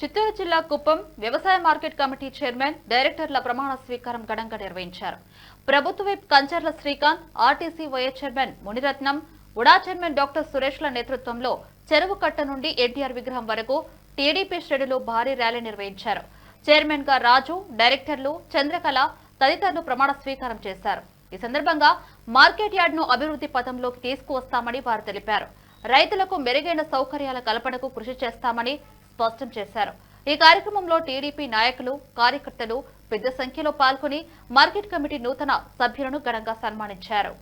చిత్తూరు జిల్లా కుప్పం వ్యవసాయ market committee chairman డైరెక్టర్ల ప్రమాణ స్వీకారం ఘనంగా నిర్వహించారు. ప్రభుత్వ వైపు Kancharla Srikanth RTC vice chairman Muniratnam UDA chairman doctor సురేష్ల నేతృత్వంలో చెరువు కట్ట నుండి ఎన్టీఆర్ విగ్రహం వరకు టీడీపీ శ్రేణులు భారీ ర్యాలీ నిర్వహించారు. చైర్మన్గా రాజు డైరెక్టర్లు చంద్రకళ తదితరులు ప్రమాణ స్వీకారం చేశారు. ఈ సందర్భంగా మార్కెట్ యార్డ్ను అభివృద్ధి పథంలోకి తీసుకువస్తామని వారు తెలిపారు. రైతులకు మెరుగైన సౌకర్యాల కల్పనకు కృషి చేస్తామని స్పష్టం చేశారు. ఈ కార్యక్రమంలో టీడీపీ నాయకులు కార్యకర్తలు పెద్ద సంఖ్యలో పాల్గొని మార్కెట్ కమిటీ నూతన సభ్యులను ఘనంగా సన్మానించారు.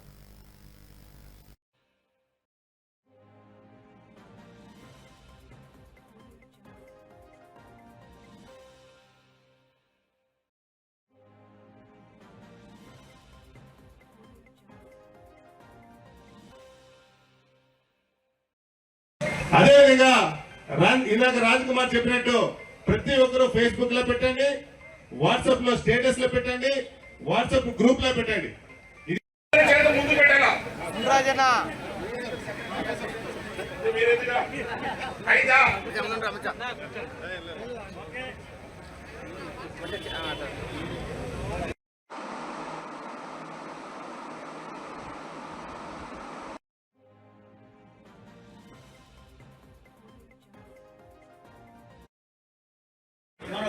అదేవిధంగా ఇందాక రాజ్ కుమార్ చెప్పినట్టు ప్రతి ఒక్కరూ ఫేస్బుక్లో పెట్టండి వాట్సాప్లో స్టేటస్లో పెట్టండి వాట్సాప్ గ్రూప్లో పెట్టండి. ఇది చేత ముందు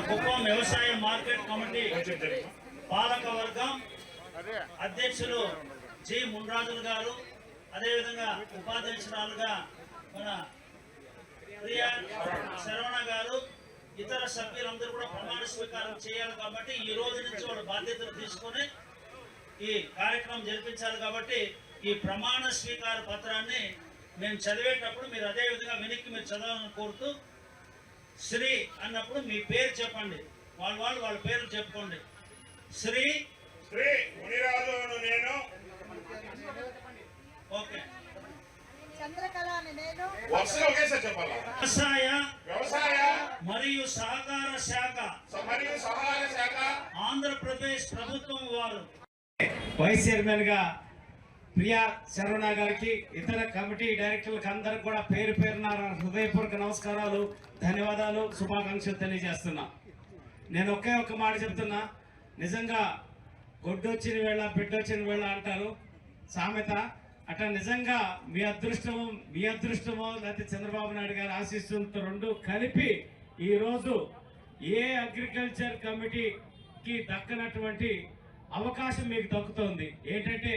కుప్పం వ్యవసాయ మార్కెట్ కమిటీ పాలక వర్గం అధ్యక్షులు జి. మున్రాజులు గారు అదేవిధంగా ఉపాధ్యక్షురాలుగా మన ప్రియా శరవణ గారు ఇతర సభ్యులందరూ కూడా ప్రమాణ స్వీకారం చేయాలి కాబట్టి ఈ రోజు నుంచి వాళ్ళు బాధ్యతలు తీసుకొని ఈ కార్యక్రమం జరిపించాలి కాబట్టి ఈ ప్రమాణ స్వీకార పత్రాన్ని మేము చదివేటప్పుడు మీరు అదే విధంగా వెనక్కి మీరు చదవాలని కోరుతూ శ్రీ అన్నప్పుడు మీ పేరు చెప్పండి. వాళ్ళ వాళ్ళు వాళ్ళ పేర్లు చెప్పుకోండి. శ్రీ శ్రీ మునిరాజును నేను. ఓకే. వ్యవసాయ వ్యవసాయ. మరియు సహకార శాఖ. మరియు సహాయ శాఖ. ఆంధ్రప్రదేశ్ ప్రభుత్వం వారు. వైస్ చైర్మన్గా ప్రియా శరవణ గారికి ఇతర కమిటీ డైరెక్టర్లకు అందరికి కూడా పేరు పేరున హృదయపూర్వక నమస్కారాలు ధన్యవాదాలు శుభాకాంక్షలు తెలియజేస్తున్నా. నేను ఒకే ఒక మాట చెప్తున్నా. నిజంగా గొడ్డొచ్చిన వేళ బిడ్డొచ్చిన వేళ అంటారు. సామెత అట్లా నిజంగా మీ అదృష్టము మీ అదృష్టమో లేకపోతే చంద్రబాబు నాయుడు గారి ఆశిస్తున్న రెండు కలిపి ఈరోజు ఏ అగ్రికల్చర్ కమిటీకి దక్కనటువంటి అవకాశం మీకు దక్కుతోంది. ఏంటంటే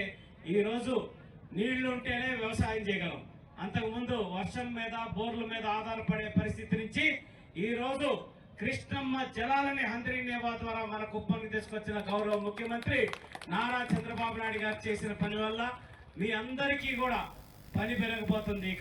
ఈరోజు నీళ్ళు ఉంటేనే వ్యవసాయం చేయగలం. అంతకుముందు వర్షం మీద బోర్ల మీద ఆధారపడే పరిస్థితి నుంచి ఈరోజు కృష్ణమ్మ జలాలని హంద్రీనేవా ద్వారా మన కుప్పంకి తీసుకొచ్చిన గౌరవ ముఖ్యమంత్రి నారా చంద్రబాబు నాయుడు గారు చేసిన పని వల్ల మీ అందరికీ కూడా పని పెరగబోతుంది.